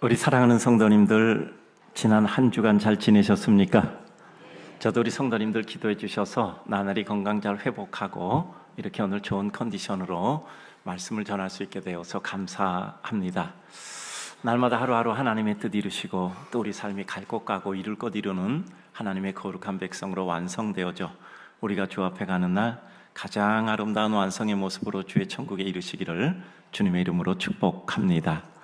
우리 사랑하는 성도님들 지난 한 주간 잘 지내셨습니까? 저도 우리 성도님들 기도해 주셔서 나날이 건강 잘 회복하고 이렇게 오늘 좋은 컨디션으로 말씀을 전할 수 있게 되어서 감사합니다. 날마다 하루하루 하나님의 뜻 이루시고 또 우리 삶이 갈 곳 가고 이룰 것 이루는 하나님의 거룩한 백성으로 완성되어져 우리가 주 앞에 가는 날 가장 아름다운 완성의 모습으로 주의 천국에 이르시기를 주님의 이름으로 축복합니다.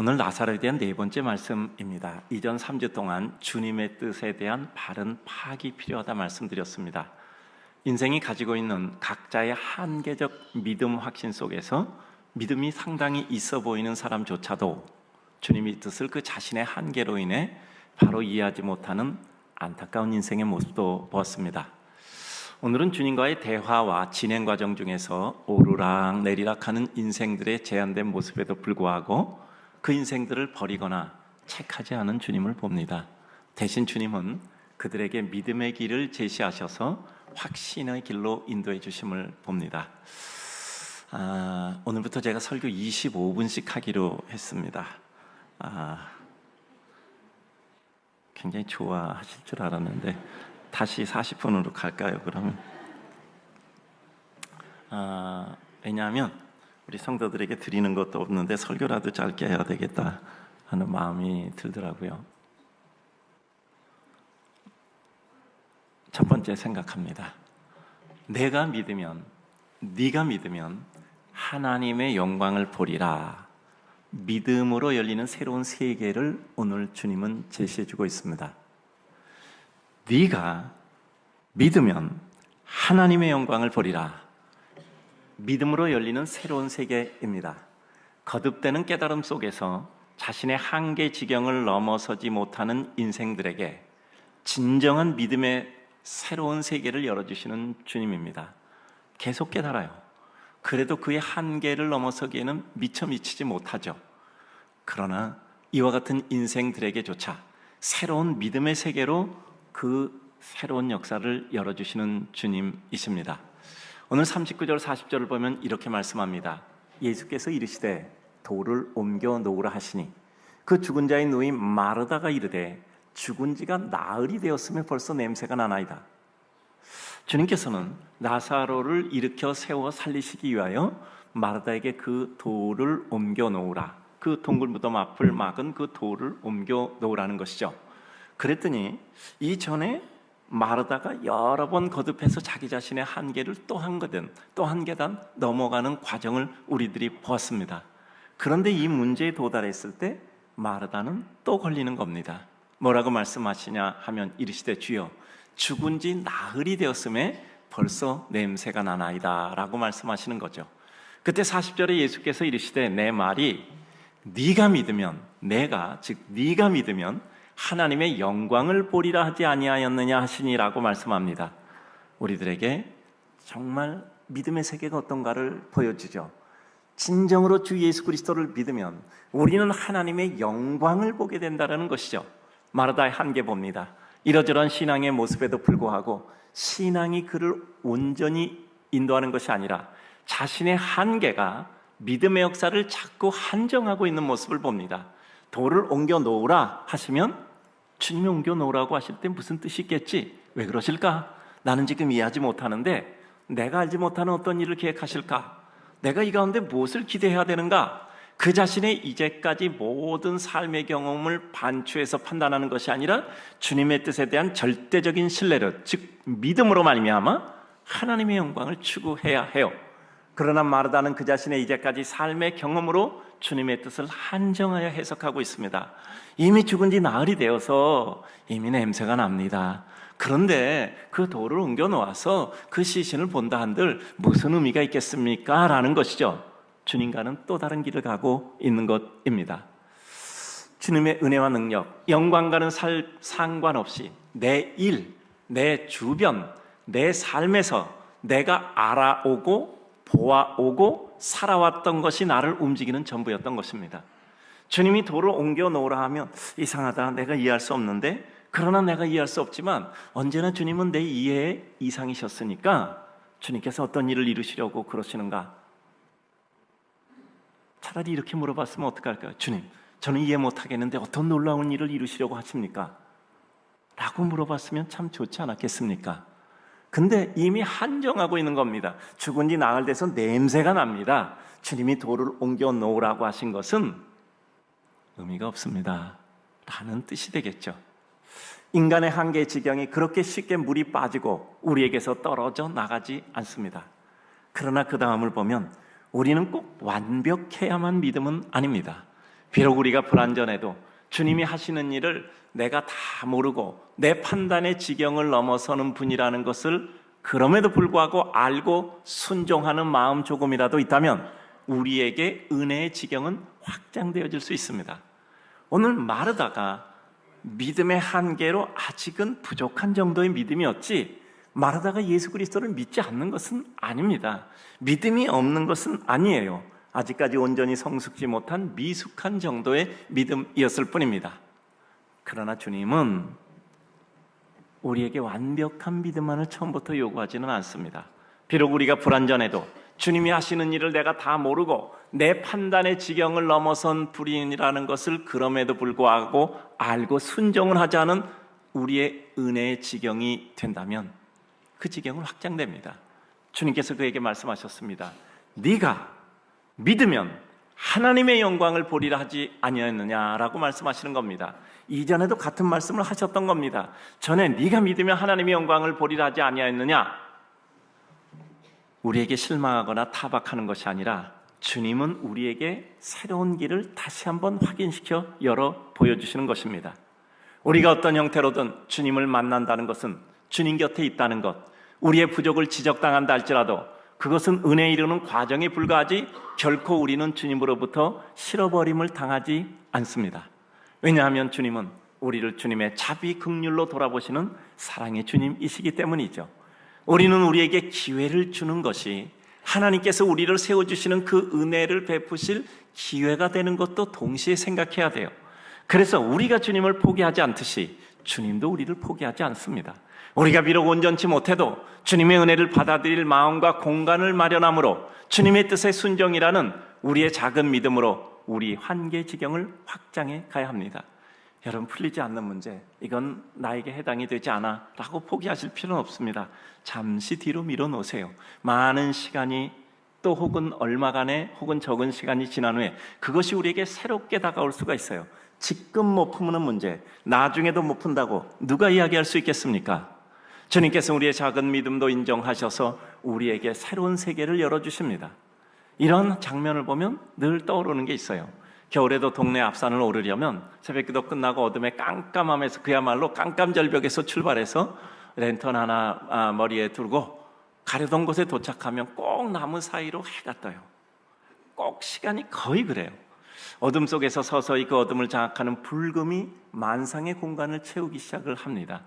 오늘 나사로에 대한 네 번째 말씀입니다. 이전 3주 동안 주님의 뜻에 대한 바른 파악이 필요하다 말씀드렸습니다. 인생이 가지고 있는 각자의 한계적 믿음 확신 속에서 믿음이 상당히 있어 보이는 사람조차도 주님의 뜻을 그 자신의 한계로 인해 바로 이해하지 못하는 안타까운 인생의 모습도 보았습니다. 오늘은 주님과의 대화와 진행 과정 중에서 오르락 내리락하는 인생들의 제한된 모습에도 불구하고 그 인생들을 버리거나 책하지 않은 주님을 봅니다. 대신 주님은 그들에게 믿음의 길을 제시하셔서 확신의 길로 인도해 주심을 봅니다. 아, 오늘부터 제가 설교 25분씩 하기로 했습니다. 아, 굉장히 좋아하실 줄 알았는데 다시 40분으로 갈까요? 그러면 아, 왜냐하면 우리 성도들에게 드리는 것도 없는데 설교라도 짧게 해야 되겠다 하는 마음이 들더라고요. 첫 번째 생각합니다. 내가 믿으면, 네가 믿으면 하나님의 영광을 보리라. 믿음으로 열리는 새로운 세계를 오늘 주님은 제시해 주고 있습니다. 네가 믿으면 하나님의 영광을 보리라. 믿음으로 열리는 새로운 세계입니다. 거듭되는 깨달음 속에서 자신의 한계 지경을 넘어서지 못하는 인생들에게 진정한 믿음의 새로운 세계를 열어주시는 주님입니다. 계속 깨달아요. 그래도 그의 한계를 넘어서기에는 미처 미치지 못하죠. 그러나 이와 같은 인생들에게조차 새로운 믿음의 세계로 그 새로운 역사를 열어주시는 주님이십니다. 오늘 39절 40절을 보면 이렇게 말씀합니다. 예수께서 이르시되 돌을 옮겨 놓으라 하시니 그 죽은 자의 누이 마르다가 이르되 죽은 지가 나흘이 되었으면 벌써 냄새가 나나이다. 주님께서는 나사로를 일으켜 세워 살리시기 위하여 마르다에게 그 돌을 옮겨 놓으라. 그 동굴 무덤 앞을 막은 그 돌을 옮겨 놓으라는 것이죠. 그랬더니 이전에 마르다가 여러 번 거듭해서 자기 자신의 한계를 또 한 거든 또 한 계단 넘어가는 과정을 우리들이 보았습니다. 그런데 이 문제에 도달했을 때 마르다는 또 걸리는 겁니다. 뭐라고 말씀하시냐 하면 이르시되 주여 죽은 지 나흘이 되었음에 벌써 냄새가 나나이다 라고 말씀하시는 거죠. 그때 40절에 예수께서 이르시되 내 말이 네가 믿으면 내가 즉 네가 믿으면 하나님의 영광을 보리라 하지 아니하였느냐 하시니라고 말씀합니다. 우리들에게 정말 믿음의 세계가 어떤가를 보여주죠. 진정으로 주 예수 그리스도를 믿으면 우리는 하나님의 영광을 보게 된다는 것이죠. 마르다의 한계 봅니다. 이러저러한 신앙의 모습에도 불구하고 신앙이 그를 온전히 인도하는 것이 아니라 자신의 한계가 믿음의 역사를 자꾸 한정하고 있는 모습을 봅니다. 돌을 옮겨 놓으라 하시면 주님이 옮겨 놓으라고 하실 때 무슨 뜻이 있겠지? 왜 그러실까? 나는 지금 이해하지 못하는데 내가 알지 못하는 어떤 일을 계획하실까? 내가 이 가운데 무엇을 기대해야 되는가? 그 자신의 이제까지 모든 삶의 경험을 반추해서 판단하는 것이 아니라 주님의 뜻에 대한 절대적인 신뢰를 즉 믿음으로 말미암아 하나님의 영광을 추구해야 해요. 그러나 마르다는 그 자신의 이제까지 삶의 경험으로 주님의 뜻을 한정하여 해석하고 있습니다. 이미 죽은 지 나흘이 되어서 이미 냄새가 납니다. 그런데 그 돌을 옮겨 놓아서 그 시신을 본다 한들 무슨 의미가 있겠습니까? 라는 것이죠. 주님과는 또 다른 길을 가고 있는 것입니다. 주님의 은혜와 능력, 영광과는 살, 상관없이 내 일, 내 주변, 내 삶에서 내가 알아오고 보아오고 살아왔던 것이 나를 움직이는 전부였던 것입니다. 주님이 돌을 옮겨 놓으라 하면 이상하다. 내가 이해할 수 없는데 그러나 내가 이해할 수 없지만 언제나 주님은 내 이해 이상이셨으니까 주님께서 어떤 일을 이루시려고 그러시는가? 차라리 이렇게 물어봤으면 어떡할까요? 주님, 저는 이해 못 하겠는데 어떤 놀라운 일을 이루시려고 하십니까? 라고 물어봤으면 참 좋지 않았겠습니까? 근데 이미 한정하고 있는 겁니다. 죽은 지 나흘 돼서 냄새가 납니다. 주님이 돌을 옮겨 놓으라고 하신 것은 의미가 없습니다. 라는 뜻이 되겠죠. 인간의 한계 지경이 그렇게 쉽게 물이 빠지고 우리에게서 떨어져 나가지 않습니다. 그러나 그 다음을 보면 우리는 꼭 완벽해야만 믿음은 아닙니다. 비록 우리가 불완전해도 주님이 하시는 일을 내가 다 모르고 내 판단의 지경을 넘어서는 분이라는 것을 그럼에도 불구하고 알고 순종하는 마음 조금이라도 있다면 우리에게 은혜의 지경은 확장되어질 수 있습니다. 오늘 마르다가 믿음의 한계로 아직은 부족한 정도의 믿음이었지 마르다가 예수 그리스도를 믿지 않는 것은 아닙니다. 믿음이 없는 것은 아니에요. 아직까지 온전히 성숙지 못한 미숙한 정도의 믿음이었을 뿐입니다. 그러나 주님은 우리에게 완벽한 믿음만을 처음부터 요구하지는 않습니다. 비록 우리가 불완전해도 주님이 하시는 일을 내가 다 모르고 내 판단의 지경을 넘어선 불인이라는 것을 그럼에도 불구하고 알고 순종을 않은 우리의 은혜의 지경이 된다면 그 지경은 확장됩니다. 주님께서 그에게 말씀하셨습니다. 네가 믿으면 하나님의 영광을 보리라 하지 아니었느냐라고 말씀하시는 겁니다. 이전에도 같은 말씀을 하셨던 겁니다. 전에 네가 믿으면 하나님의 영광을 보리라 하지 아니었느냐? 우리에게 실망하거나 타박하는 것이 아니라 주님은 우리에게 새로운 길을 다시 한번 확인시켜 열어 보여주시는 것입니다. 우리가 어떤 형태로든 주님을 만난다는 것은 주님 곁에 있다는 것, 우리의 부족을 지적당한다 할지라도 그것은 은혜 이루는 과정에 불과하지 결코 우리는 주님으로부터 실어버림을 당하지 않습니다. 왜냐하면 주님은 우리를 주님의 자비 극률로 돌아보시는 사랑의 주님이시기 때문이죠. 우리는 우리에게 기회를 주는 것이 하나님께서 우리를 세워 주시는 그 은혜를 베푸실 기회가 되는 것도 동시에 생각해야 돼요. 그래서 우리가 주님을 포기하지 않듯이 주님도 우리를 포기하지 않습니다. 우리가 비록 온전치 못해도 주님의 은혜를 받아들일 마음과 공간을 마련함으로 주님의 뜻의 순종이라는 우리의 작은 믿음으로 우리 한계 지경을 확장해 가야 합니다. 여러분 풀리지 않는 문제 이건 나에게 해당이 되지 않아 라고 포기하실 필요는 없습니다 잠시 뒤로 밀어놓으세요 많은 시간이 또 혹은 얼마간의 혹은 적은 시간이 지난 후에 그것이 우리에게 새롭게 다가올 수가 있어요 지금 못 푸는 문제 나중에도 못 푼다고 누가 이야기할 수 있겠습니까? 주님께서 우리의 작은 믿음도 인정하셔서 우리에게 새로운 세계를 열어주십니다 이런 장면을 보면 늘 떠오르는 게 있어요 겨울에도 동네 앞산을 오르려면 새벽기도 끝나고 어둠에 깜깜함에서 그야말로 깜깜절벽에서 출발해서 랜턴 하나 아, 머리에 들고 가려던 곳에 도착하면 꼭 나무 사이로 해가 떠요. 꼭 시간이 거의 그래요. 어둠 속에서 서서히 그 어둠을 장악하는 불금이 만상의 공간을 채우기 시작을 합니다.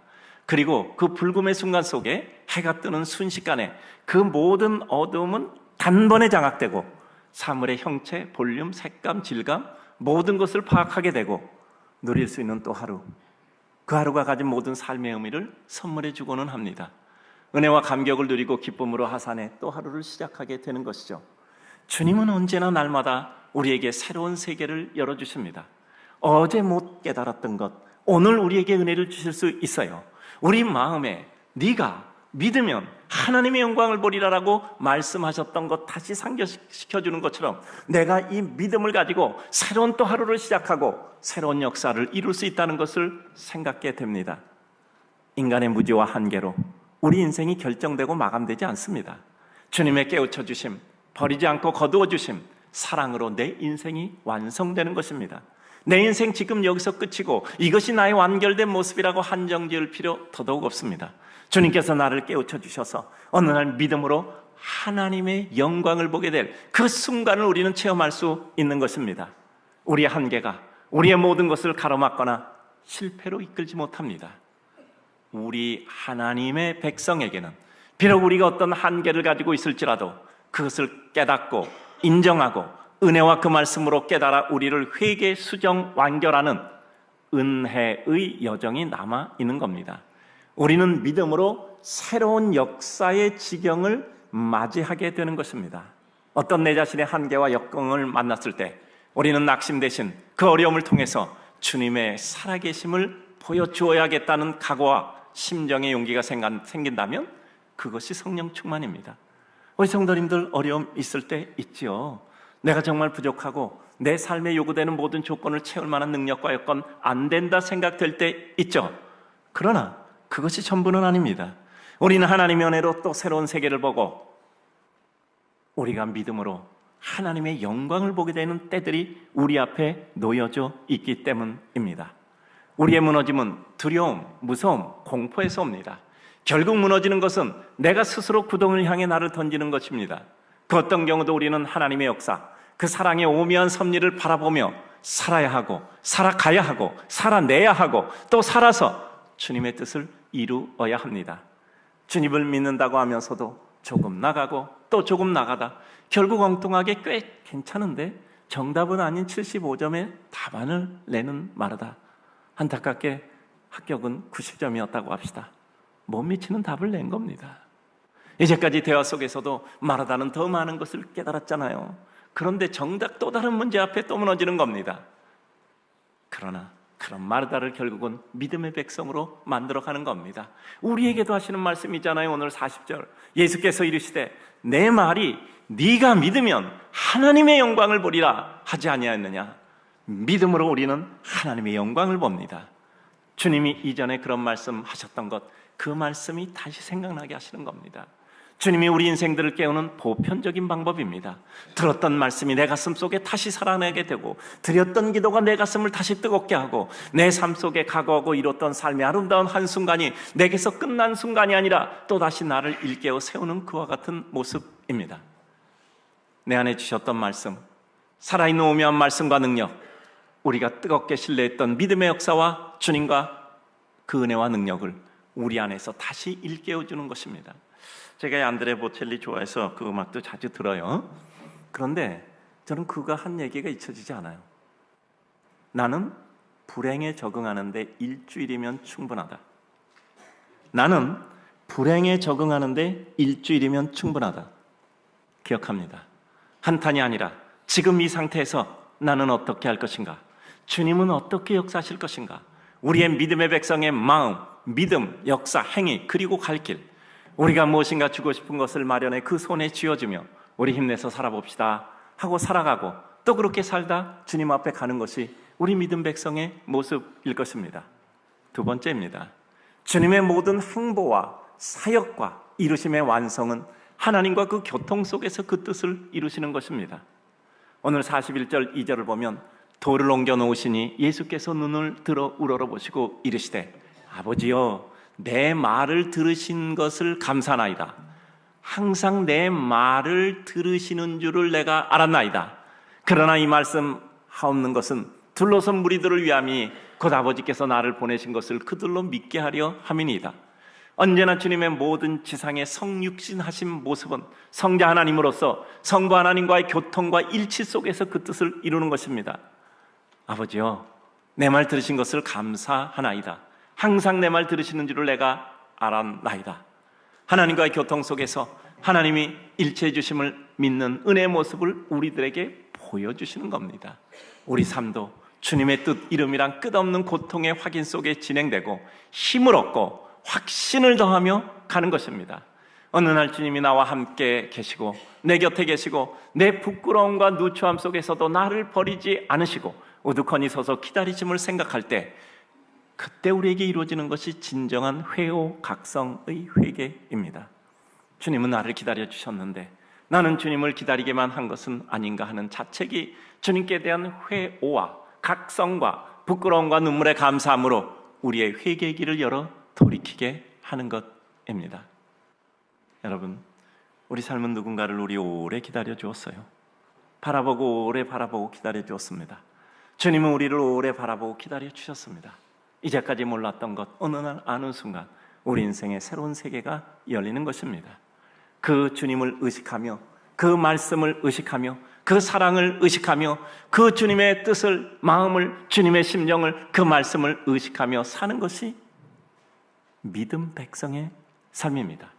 그리고 그 불금의 순간 속에 해가 뜨는 순식간에 그 모든 어둠은 단번에 장악되고 사물의 형체, 볼륨, 색감, 질감 모든 것을 파악하게 되고 누릴 수 있는 또 하루. 그 하루가 가진 모든 삶의 의미를 선물해 주고는 합니다. 은혜와 감격을 누리고 기쁨으로 하산해 또 하루를 시작하게 되는 것이죠. 주님은 언제나 날마다 우리에게 새로운 세계를 열어주십니다. 어제 못 깨달았던 것, 오늘 우리에게 은혜를 주실 수 있어요. 우리 마음에 네가 믿으면 하나님의 영광을 보리라라고 말씀하셨던 것 다시 상기시켜 주는 것처럼 내가 이 믿음을 가지고 새로운 또 하루를 시작하고 새로운 역사를 이룰 수 있다는 것을 생각게 됩니다. 인간의 무지와 한계로 우리 인생이 결정되고 마감되지 않습니다. 주님의 깨우쳐 주심, 버리지 않고 거두어 주심, 사랑으로 내 인생이 완성되는 것입니다. 내 인생 지금 여기서 끝이고 이것이 나의 완결된 모습이라고 한정 지을 필요 더더욱 없습니다. 주님께서 나를 깨우쳐 주셔서 어느 날 믿음으로 하나님의 영광을 보게 될 그 순간을 우리는 체험할 수 있는 것입니다. 우리의 한계가 우리의 모든 것을 가로막거나 실패로 이끌지 못합니다. 우리 하나님의 백성에게는 비록 우리가 어떤 한계를 가지고 있을지라도 그것을 깨닫고 인정하고 은혜와 그 말씀으로 깨달아 우리를 회개 수정 완결하는 은혜의 여정이 남아 있는 겁니다. 우리는 믿음으로 새로운 역사의 지경을 맞이하게 되는 것입니다. 어떤 내 자신의 한계와 역경을 만났을 때 우리는 낙심되신 그 어려움을 통해서 주님의 살아계심을 보여주어야겠다는 각오와 심정의 용기가 생긴다면 그것이 성령 충만입니다. 우리 성도님들 어려움 있을 때 있지요. 내가 정말 부족하고 내 삶에 요구되는 모든 조건을 채울 만한 능력과 여건 안 된다 생각될 때 있죠. 그러나 그것이 전부는 아닙니다. 우리는 하나님의 은혜로 또 새로운 세계를 보고 우리가 믿음으로 하나님의 영광을 보게 되는 때들이 우리 앞에 놓여져 있기 때문입니다. 우리의 무너짐은 두려움, 무서움, 공포에서 옵니다. 결국 무너지는 것은 내가 스스로 구덩을 향해 나를 던지는 것입니다. 그 어떤 경우도 우리는 하나님의 역사, 그 사랑의 오묘한 섭리를 바라보며 살아야 하고, 살아가야 하고, 살아내야 하고, 또 살아서 주님의 뜻을 이루어야 합니다. 주님을 믿는다고 하면서도 조금 나가고 또 조금 나가다 결국 엉뚱하게 꽤 괜찮은데 정답은 아닌 75점에 답안을 내는 말하다. 안타깝게 합격은 90점이었다고 합시다. 못 미치는 답을 낸 겁니다. 이제까지 대화 속에서도 말하다는 더 많은 것을 깨달았잖아요. 그런데 정작 또 다른 문제 앞에 또 무너지는 겁니다. 그러나 그런 마르다를 결국은 믿음의 백성으로 만들어 가는 겁니다. 우리에게도 하시는 말씀이잖아요. 오늘 40절 예수께서 이르시되 내 말이 네가 믿으면 하나님의 영광을 보리라 하지 아니하였느냐. 믿음으로 우리는 하나님의 영광을 봅니다. 주님이 이전에 그런 말씀 하셨던 것, 그 말씀이 다시 생각나게 하시는 겁니다. 주님이 우리 인생들을 깨우는 보편적인 방법입니다. 들었던 말씀이 내 가슴 속에 다시 살아나게 되고, 드렸던 기도가 내 가슴을 다시 뜨겁게 하고, 내 삶 속에 각오하고 이뤘던 삶의 아름다운 한순간이 내게서 끝난 순간이 아니라 또다시 나를 일깨워 세우는 그와 같은 모습입니다. 내 안에 주셨던 말씀, 살아있는 오묘한 말씀과 능력, 우리가 뜨겁게 신뢰했던 믿음의 역사와 주님과 그 은혜와 능력을 우리 안에서 다시 일깨워 주는 것입니다. 제가 안드레 보첼리 좋아해서 그 음악도 자주 들어요. 그런데 저는 그가 한 얘기가 잊혀지지 않아요. 나는 불행에 적응하는데 일주일이면 충분하다. 나는 불행에 적응하는데 일주일이면 충분하다. 기억합니다. 한탄이 아니라 지금 이 상태에서 나는 어떻게 할 것인가? 주님은 어떻게 역사하실 것인가? 우리의 믿음의 백성의 마음, 믿음, 역사, 행위, 그리고 갈 길. 우리가 무엇인가 주고 싶은 것을 마련해 그 손에 쥐어주며 우리 힘내서 살아봅시다 하고 살아가고 또 그렇게 살다 주님 앞에 가는 것이 우리 믿음 백성의 모습일 것입니다. 두 번째입니다. 주님의 모든 행보와 사역과 이루심의 완성은 하나님과 그 교통 속에서 그 뜻을 이루시는 것입니다. 오늘 41절 2절을 보면 돌을 옮겨 놓으시니 예수께서 눈을 들어 우러러 보시고 이르시되 아버지여 내 말을 들으신 것을 감사나이다. 항상 내 말을 들으시는 줄을 내가 알았나이다. 그러나 이 말씀 하옵는 것은 둘러선 무리들을 위함이 곧 아버지께서 나를 보내신 것을 그들로 믿게 하려 함이니이다. 언제나 주님의 모든 지상의 성육신하신 모습은 성자 하나님으로서 성부 하나님과의 교통과 일치 속에서 그 뜻을 이루는 것입니다. 아버지요, 내 말 들으신 것을 감사하나이다. 항상 내 말 들으시는 줄을 내가 알았나이다. 하나님과의 교통 속에서 하나님이 일체해 주심을 믿는 은혜의 모습을 우리들에게 보여주시는 겁니다. 우리 삶도 주님의 뜻 이름이란 끝없는 고통의 확인 속에 진행되고 힘을 얻고 확신을 더하며 가는 것입니다. 어느 날 주님이 나와 함께 계시고 내 곁에 계시고 내 부끄러움과 누추함 속에서도 나를 버리지 않으시고 우두커니 서서 기다리심을 생각할 때 그때 우리에게 이루어지는 것이 진정한 회오각성의 회개입니다. 주님은 나를 기다려 주셨는데 나는 주님을 기다리게만 한 것은 아닌가 하는 자책이 주님께 대한 회오와 각성과 부끄러움과 눈물의 감사함으로 우리의 회개의 길을 열어 돌이키게 하는 것입니다. 여러분, 우리 삶은 누군가를 우리 오래 기다려 주었어요. 바라보고 오래 바라보고 기다려 주었습니다. 주님은 우리를 오래 바라보고 기다려 주셨습니다. 이제까지 몰랐던 것 어느 날 아는 순간 우리 인생의 새로운 세계가 열리는 것입니다. 그 주님을 의식하며 그 말씀을 의식하며 그 사랑을 의식하며 그 주님의 뜻을 마음을 주님의 심령을 그 말씀을 의식하며 사는 것이 믿음 백성의 삶입니다.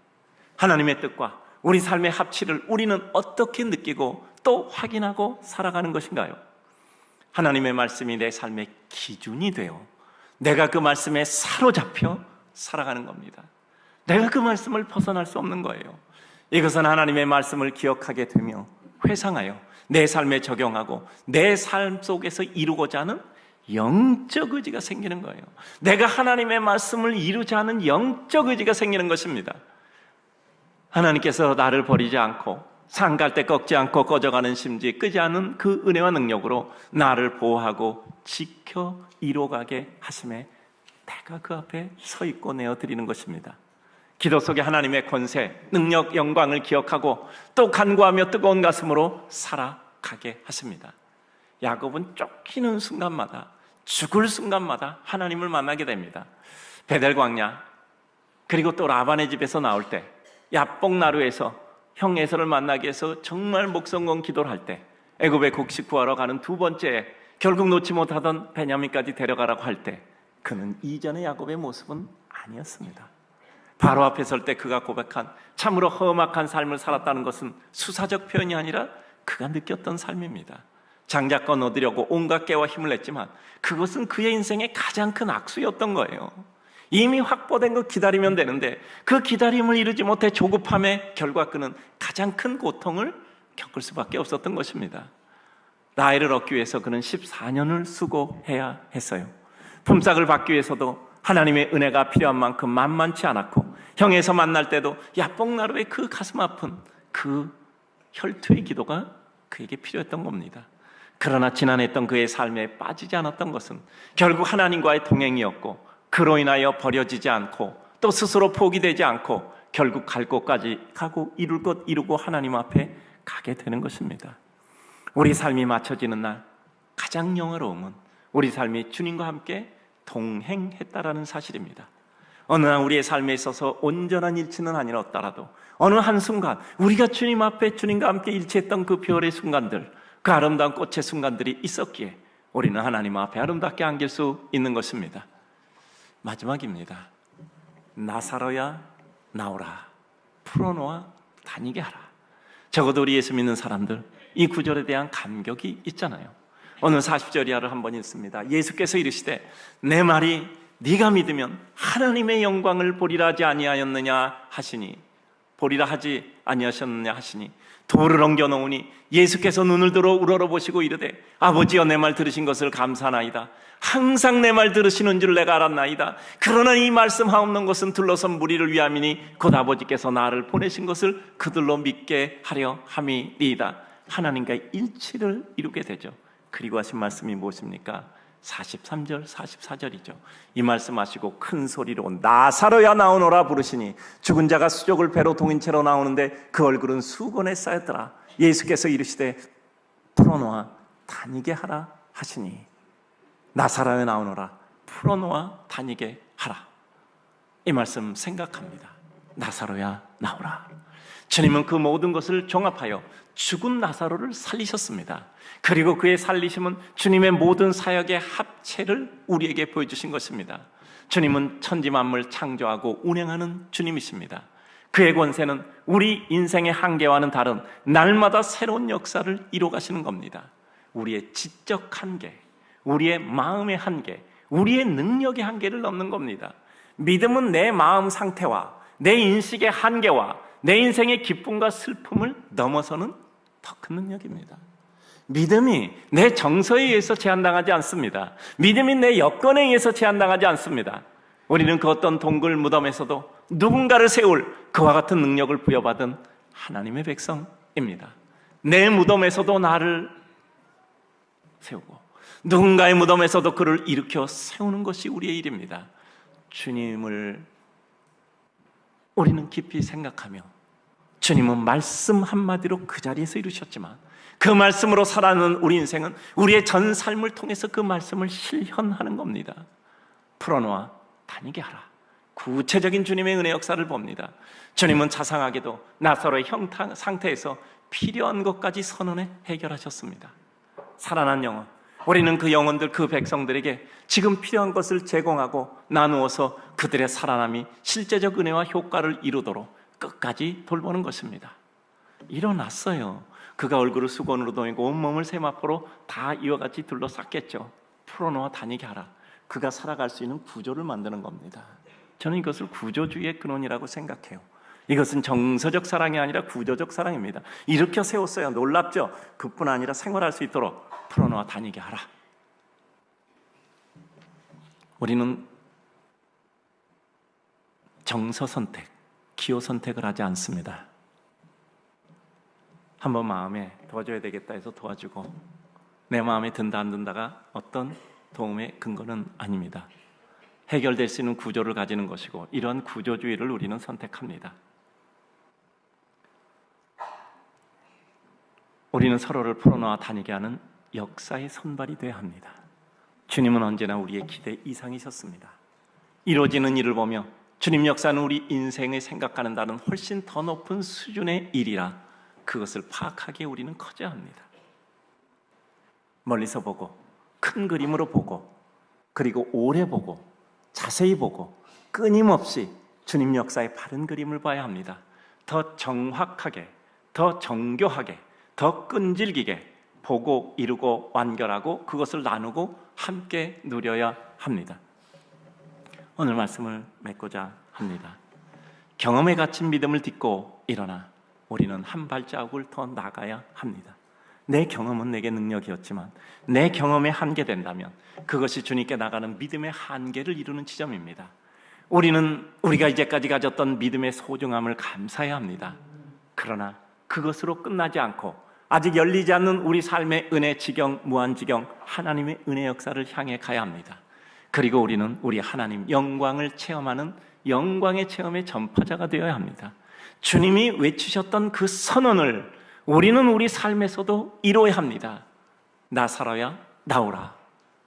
하나님의 뜻과 우리 삶의 합치를 우리는 어떻게 느끼고 또 확인하고 살아가는 것인가요? 하나님의 말씀이 내 삶의 기준이 되어 내가 그 말씀에 사로잡혀 살아가는 겁니다. 내가 그 말씀을 벗어날 수 없는 거예요. 이것은 하나님의 말씀을 기억하게 되며 회상하여 내 삶에 적용하고 내 삶 속에서 이루고자 하는 영적 의지가 생기는 거예요. 내가 하나님의 말씀을 이루자 하는 영적 의지가 생기는 것입니다. 하나님께서 나를 버리지 않고 상갈 때 꺾지 않고 꺼져가는 심지 끄지 않은 그 은혜와 능력으로 나를 보호하고 지켜 이루어가게 하심에 내가 그 앞에 서 있고 내어 드리는 것입니다. 기도 속에 하나님의 권세, 능력, 영광을 기억하고 또 간구하며 뜨거운 가슴으로 살아가게 하십니다. 야곱은 쫓기는 순간마다 죽을 순간마다 하나님을 만나게 됩니다. 베델 광야 그리고 또 라반의 집에서 나올 때 야뽕 나루에서 형 에서를 만나기 위해서 정말 목성건 기도를 할 때 애굽의 곡식 구하러 가는 두 번째 결국 놓지 못하던 베냐민까지 데려가라고 할 때 그는 이전의 야곱의 모습은 아니었습니다. 바로 앞에 설 때 그가 고백한 참으로 험악한 삶을 살았다는 것은 수사적 표현이 아니라 그가 느꼈던 삶입니다. 장자권 얻으려고 온갖 깨와 힘을 냈지만 그것은 그의 인생의 가장 큰 악수였던 거예요. 이미 확보된 거 기다리면 되는데 그 기다림을 이루지 못해 조급함의 결과 그는 가장 큰 고통을 겪을 수밖에 없었던 것입니다. 나이를 얻기 위해서 그는 14년을 수고해야 했어요. 품삯을 받기 위해서도 하나님의 은혜가 필요한 만큼 만만치 않았고 형에서 만날 때도 야뽕나루의 그 가슴 아픈 그 혈투의 기도가 그에게 필요했던 겁니다. 그러나 지난했던 그의 삶에 빠지지 않았던 것은 결국 하나님과의 동행이었고 그로 인하여 버려지지 않고 또 스스로 포기되지 않고 결국 갈 곳까지 가고 이룰 것 이루고 하나님 앞에 가게 되는 것입니다. 우리 삶이 맞춰지는 날 가장 영화로움은 우리 삶이 주님과 함께 동행했다라는 사실입니다. 어느 날 우리의 삶에 있어서 온전한 일치는 아니었더라도 어느 한순간 우리가 주님 앞에 주님과 함께 일치했던 그 별의 순간들 그 아름다운 꽃의 순간들이 있었기에 우리는 하나님 앞에 아름답게 안길 수 있는 것입니다. 마지막입니다. 나사로야 나오라 풀어놓아 다니게 하라. 적어도 우리 예수 믿는 사람들 이 구절에 대한 감격이 있잖아요. 오늘 40절 이하를 한번 읽습니다. 예수께서 이르시되 내 말이 네가 믿으면 하나님의 영광을 보리라 하지 아니하였느냐 하시니 보리라 하지 아니하셨느냐 하시니 돌을 옮겨 놓으니 예수께서 눈을 들어 우러러보시고 이르되 아버지여 내 말 들으신 것을 감사나이다. 항상 내 말 들으시는 줄 내가 알았나이다. 그러나 이 말씀하옵는 것은 둘러선 무리를 위함이니 곧 아버지께서 나를 보내신 것을 그들로 믿게 하려 함이니이다. 하나님과 일치를 이루게 되죠. 그리고 하신 말씀이 무엇입니까? 43절, 44절이죠. 이 말씀하시고 큰 소리로 나사로야 나오노라 부르시니 죽은 자가 수족을 배로 동인 채로 나오는데 그 얼굴은 수건에 쌓였더라. 예수께서 이르시되 풀어놓아 다니게 하라 하시니 나사로야 나오노라 풀어놓아 다니게 하라. 이 말씀 생각합니다. 나사로야 나오라. 주님은 그 모든 것을 종합하여 죽은 나사로를 살리셨습니다. 그리고 그의 살리심은 주님의 모든 사역의 합체를 우리에게 보여주신 것입니다. 주님은 천지 만물 창조하고 운행하는 주님이십니다. 그의 권세는 우리 인생의 한계와는 다른 날마다 새로운 역사를 이뤄 가시는 겁니다. 우리의 지적 한계, 우리의 마음의 한계, 우리의 능력의 한계를 넘는 겁니다. 믿음은 내 마음 상태와 내 인식의 한계와 내 인생의 기쁨과 슬픔을 넘어서는 더 큰 능력입니다. 믿음이 내 정서에 의해서 제한당하지 않습니다. 믿음이 내 여건에 의해서 제한당하지 않습니다. 우리는 그 어떤 동굴 무덤에서도 누군가를 세울 그와 같은 능력을 부여받은 하나님의 백성입니다. 내 무덤에서도 나를 세우고 누군가의 무덤에서도 그를 일으켜 세우는 것이 우리의 일입니다. 주님을 우리는 깊이 생각하며 주님은 말씀 한마디로 그 자리에서 이루셨지만 그 말씀으로 살아가는 우리 인생은 우리의 전 삶을 통해서 그 말씀을 실현하는 겁니다. 풀어놓아 다니게 하라. 구체적인 주님의 은혜 역사를 봅니다. 주님은 자상하게도 나사로의 형타 상태에서 필요한 것까지 선언해 해결하셨습니다. 살아난 영혼. 우리는 그 영혼들, 그 백성들에게 지금 필요한 것을 제공하고 나누어서 그들의 살아남이 실제적 은혜와 효과를 이루도록 끝까지 돌보는 것입니다. 일어났어요. 그가 얼굴을 수건으로 동이고 온몸을 세마포로 다 이와 같이 둘러쌌겠죠. 풀어놓아 다니게 하라. 그가 살아갈 수 있는 구조를 만드는 겁니다. 저는 이것을 구조주의의 근원이라고 생각해요. 이것은 정서적 사랑이 아니라 구조적 사랑입니다. 일으켜 세웠어요. 놀랍죠? 그뿐 아니라 생활할 수 있도록 풀어놓아 다니게 하라. 우리는 정서 선택, 기호 선택을 하지 않습니다. 한번 마음에 도와줘야 되겠다 해서 도와주고 내 마음에 든다 안 든다가 어떤 도움의 근거는 아닙니다. 해결될 수 있는 구조를 가지는 것이고 이런 구조주의를 우리는 선택합니다. 우리는 서로를 풀어놓아 다니게 하는 역사의 선발이 되어야 합니다. 주님은 언제나 우리의 기대 이상이셨습니다. 이루어지는 일을 보며 주님 역사는 우리 인생의 생각하는 다른 훨씬 더 높은 수준의 일이라 그것을 파악하기에 우리는 커져야 합니다. 멀리서 보고 큰 그림으로 보고 그리고 오래 보고 자세히 보고 끊임없이 주님 역사의 바른 그림을 봐야 합니다. 더 정확하게, 더 정교하게, 더 끈질기게 보고 이루고 완결하고 그것을 나누고 함께 누려야 합니다. 오늘 말씀을 맺고자 합니다. 경험에 갇힌 믿음을 딛고 일어나 우리는 한 발자국을 더 나가야 합니다. 내 경험은 내게 능력이었지만 내 경험에 한계된다면 그것이 주님께 나가는 믿음의 한계를 이루는 지점입니다. 우리는 우리가 이제까지 가졌던 믿음의 소중함을 감사해야 합니다. 그러나 그것으로 끝나지 않고 아직 열리지 않는 우리 삶의 은혜 지경, 무한 지경, 하나님의 은혜 역사를 향해 가야 합니다. 그리고 우리는 우리 하나님 영광을 체험하는 영광의 체험의 전파자가 되어야 합니다. 주님이 외치셨던 그 선언을 우리는 우리 삶에서도 이루어야 합니다. 나사로야 나오라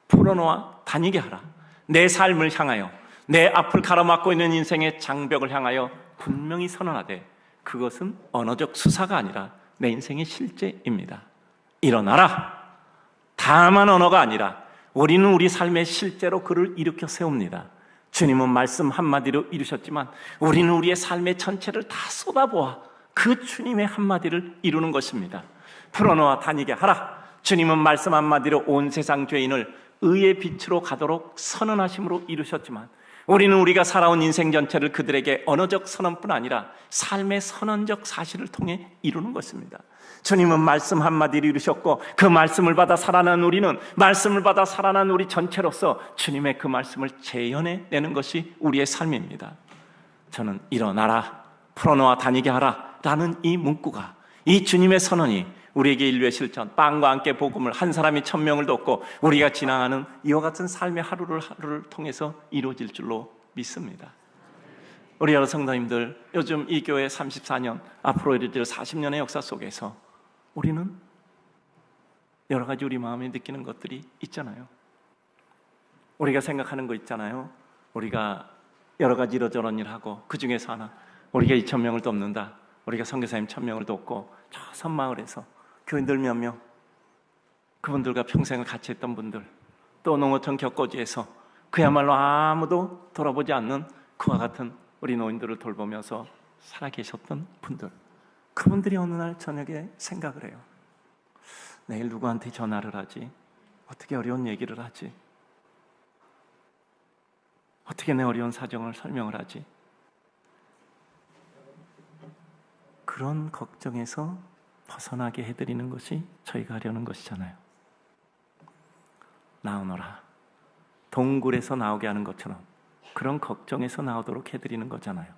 풀어놓아 다니게 하라 내 삶을 향하여 내 앞을 가로막고 있는 인생의 장벽을 향하여 분명히 선언하되 그것은 언어적 수사가 아니라 내 인생의 실제입니다. 일어나라. 다만 언어가 아니라 우리는 우리 삶에 실제로 그를 일으켜 세웁니다. 주님은 말씀 한마디로 이루셨지만 우리는 우리의 삶의 전체를 다 쏟아보아 그 주님의 한마디를 이루는 것입니다. 풀어놓아 다니게 하라. 주님은 말씀 한마디로 온 세상 죄인을 의의 빛으로 가도록 선언하심으로 이루셨지만 우리는 우리가 살아온 인생 전체를 그들에게 언어적 선언뿐 아니라 삶의 선언적 사실을 통해 이루는 것입니다. 주님은 말씀 한마디를 이루셨고 그 말씀을 받아 살아난 우리는 말씀을 받아 살아난 우리 전체로서 주님의 그 말씀을 재현해 내는 것이 우리의 삶입니다. 저는 일어나라, 풀어놓아 다니게 하라 라는 이 문구가 이 주님의 선언이 우리에게 인류의 실천, 빵과 함께 복음을 한 사람이 천명을 돕고 우리가 지나가는 이와 같은 삶의 하루를 하루를 통해서 이루어질 줄로 믿습니다. 우리 여러 성도님들, 요즘 이 교회 34년, 앞으로 이르질 40년의 역사 속에서 우리는 여러 가지 우리 마음에 느끼는 것들이 있잖아요. 우리가 생각하는 거 있잖아요. 우리가 여러 가지 이러저런 일 하고 그 중에서 하나, 우리가 2천 명을 돕는다. 우리가 선교사님 천 명을 돕고 저 섬마을에서 교인들 몇 명, 그분들과 평생을 같이 했던 분들, 또 농어촌 격거지에서 그야말로 아무도 돌아보지 않는 그와 같은 우리 노인들을 돌보면서 살아계셨던 분들, 그분들이 어느 날 저녁에 생각을 해요. 내일 누구한테 전화를 하지? 어떻게 어려운 얘기를 하지? 어떻게 내 어려운 사정을 설명을 하지? 그런 걱정에서 벗어나게 해드리는 것이 저희가 하려는 것이잖아요. 나오너라. 동굴에서 나오게 하는 것처럼 그런 걱정에서 나오도록 해드리는 거잖아요.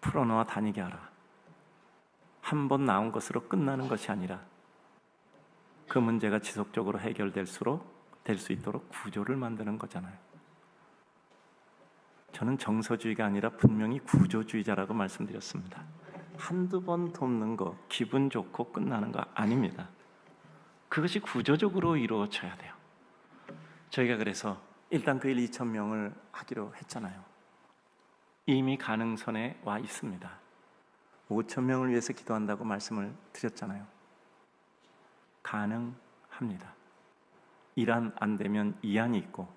풀어놓아 다니게 하라. 한 번 나온 것으로 끝나는 것이 아니라 그 문제가 지속적으로 해결될수록 될 수 있도록 구조를 만드는 거잖아요. 저는 정서주의가 아니라 분명히 구조주의자라고 말씀드렸습니다. 한두 번 돕는 거 기분 좋고 끝나는 거 아닙니다. 그것이 구조적으로 이루어져야 돼요. 저희가 그래서 일단 그 일 2천 명을 하기로 했잖아요. 이미 가능선에 와 있습니다. 5천 명을 위해서 기도한다고 말씀을 드렸잖아요. 가능합니다. 일안 안 되면 이안이 있고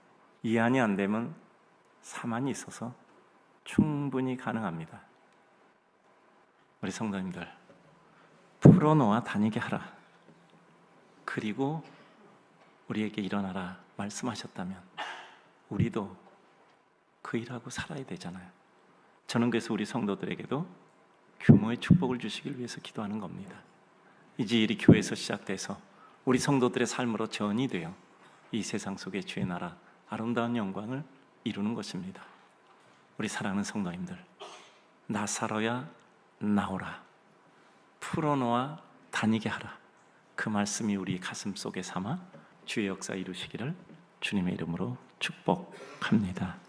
이안이 안 되면 사만이 있어서 충분히 가능합니다. 우리 성도님들 풀어놓아 다니게 하라. 그리고 우리에게 일어나라 말씀하셨다면 우리도 그 일하고 살아야 되잖아요. 저는 그래서 우리 성도들에게도 규모의 축복을 주시길 위해서 기도하는 겁니다. 이제 일이 교회에서 시작돼서 우리 성도들의 삶으로 전이 되어 이 세상 속에 주의 나라 아름다운 영광을 이루는 것입니다. 우리 사랑하는 성도님들, 나사로야 나오라, 풀어놓아 다니게 하라. 그 말씀이 우리 가슴 속에 삼아 주의 역사 이루시기를 주님의 이름으로 축복합니다.